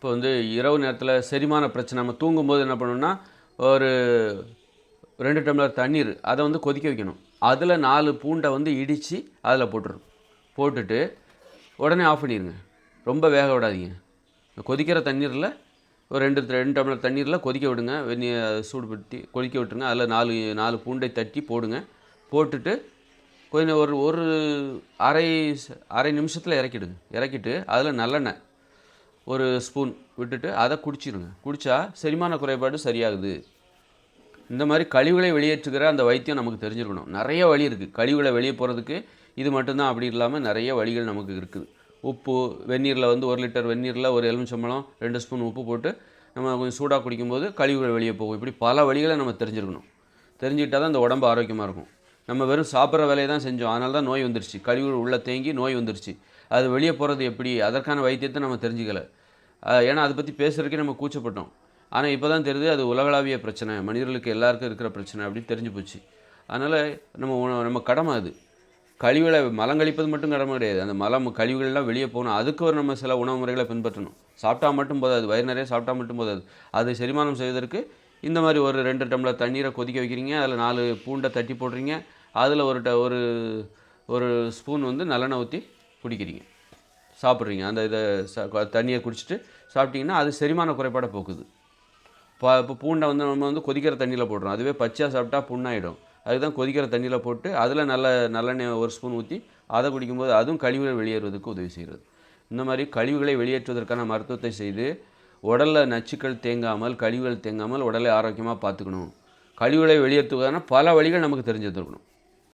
இப்போ வந்து இரவு நேரத்தில் செரிமான பிரச்சனை நம்ம தூங்கும்போது என்ன பண்ணணும்னா ஒரு ரெண்டு டம்ளர் தண்ணீர் அதை வந்து கொதிக்க வைக்கணும். அதில் நாலு பூண்டை வந்து இடித்து அதில் போட்டுரும் போட்டுட்டு உடனே ஆஃப் பண்ணிடுங்க ரொம்ப வேக விடாதீங்க. கொதிக்கிற தண்ணீரில் ஒரு ரெண்டு ரெண்டு டம்ளர் தண்ணீரில் கொதிக்க விடுங்க. வெந்நீ சூடு கொதிக்க விட்டுருங்க. அதில் நாலு நாலு பூண்டை தட்டி போடுங்க. போட்டுட்டு கொஞ்சம் ஒரு ஒரு அரை அரை நிமிஷத்தில் இறக்கிடுங்க. இறக்கிட்டு அதில் நல்லெண்ணெய் ஒரு ஸ்பூன் விட்டுட்டு அதை குடிச்சிருங்க. குடித்தா செரிமான குறைபாடு சரியாகுது. இந்த மாதிரி கழிவுகளை வெளியேற்றுகிற அந்த வைத்தியம் நமக்கு தெரிஞ்சிருக்கணும். நிறைய வழி இருக்குது கழிவுகளை வெளியே போகிறதுக்கு இது மட்டும்தான் அப்படி இல்லாமல் நிறைய வழிகள் நமக்கு இருக்குது. உப்பு வெந்நீரில் வந்து ஒரு லிட்டர் வெந்நீரில் ஒரு எலுமிச்சம்பழம் ரெண்டு ஸ்பூன் உப்பு போட்டு நம்ம கொஞ்சம் சூடாக குடிக்கும்போது கழிவுகள் வெளியே போகும். இப்படி பல வழிகளை நம்ம தெரிஞ்சிருக்கணும். தெரிஞ்சுக்கிட்டால் தான் இந்த உடம்பு ஆரோக்கியமாக இருக்கும். நம்ம வெறும் சாப்பிட்ற வேலையை தான் செஞ்சோம். அதனால தான் நோய் வந்துருச்சு. கழிவுகள் உள்ளே தேங்கி நோய் வந்துருச்சு. அது வெளியே போகிறது எப்படி? அதற்கான வைத்தியத்தை நம்ம தெரிஞ்சுக்கலை. ஏன்னா அதை பற்றி பேசுகிறதுக்கே நம்ம கூச்சப்பட்டோம். ஆனால் இப்போ தான் தெரியுது அது உலகளாவிய பிரச்சனை. மனிதர்களுக்கு எல்லாருக்கும் இருக்கிற பிரச்சனை அப்படின்னு தெரிஞ்சு போச்சு. அதனால் நம்ம நம்ம கடமை அது. கழிவுகளை மலம் கழிப்பது மட்டும் கடமை கிடையாது. அந்த மலம் கழிவுகள்லாம் வெளியே போகணும். அதுக்கு ஒரு நம்ம சில உணவு முறைகளை பின்பற்றணும். சாப்பிட்டா மட்டும் போதாது. வயிறு நிறைய சாப்பிட்டா மட்டும் போதாது. அதை செரிமானம் செய்வதற்கு இந்த மாதிரி ஒரு ரெண்டு டம்ளர் தண்ணீரை கொதிக்க வைக்கிறீங்க. அதில் நாலு பூண்டை தட்டி போடுறீங்க. அதில் ஒரு ட ஒரு ஒரு ஸ்பூன் வந்து நல்லெண்ணெய் ஊற்றி குடிக்கிறீங்க. சாப்பிட்றீங்க. அந்த இதை ச- தண்ணியை குடிச்சிட்டு சாப்பிட்டிங்கன்னா அது செரிமான குறைபாடை போக்குது. இப்போ இப்போ பூண்டை வந்து நம்ம வந்து கொதிக்கிற தண்ணியில் போடுறோம். அதுவே பச்சையாக சாப்பிட்டா புண்ணாயிடும். அதுக்கு தான் கொதிக்கிற தண்ணியில் போட்டு அதில் நல்ல நல்லெண்ணெய் ஒரு ஸ்பூன் ஊற்றி அதை குடிக்கும்போது அதுவும் கழிவுகள் வெளியேறுவதற்கு உதவி செய்கிறது. இந்த மாதிரி கழிவுகளை வெளியேற்றுவதற்கான மருத்துவத்தை செய்து உடலில் நச்சுக்கள் தேங்காமல் கழிவுகள் தேங்காமல் உடலை ஆரோக்கியமாக பார்த்துக்கணும். கழிவுகளை வெளியேற்றுவதான பல வழிகள் நமக்கு தெரிஞ்சிருக்கணும்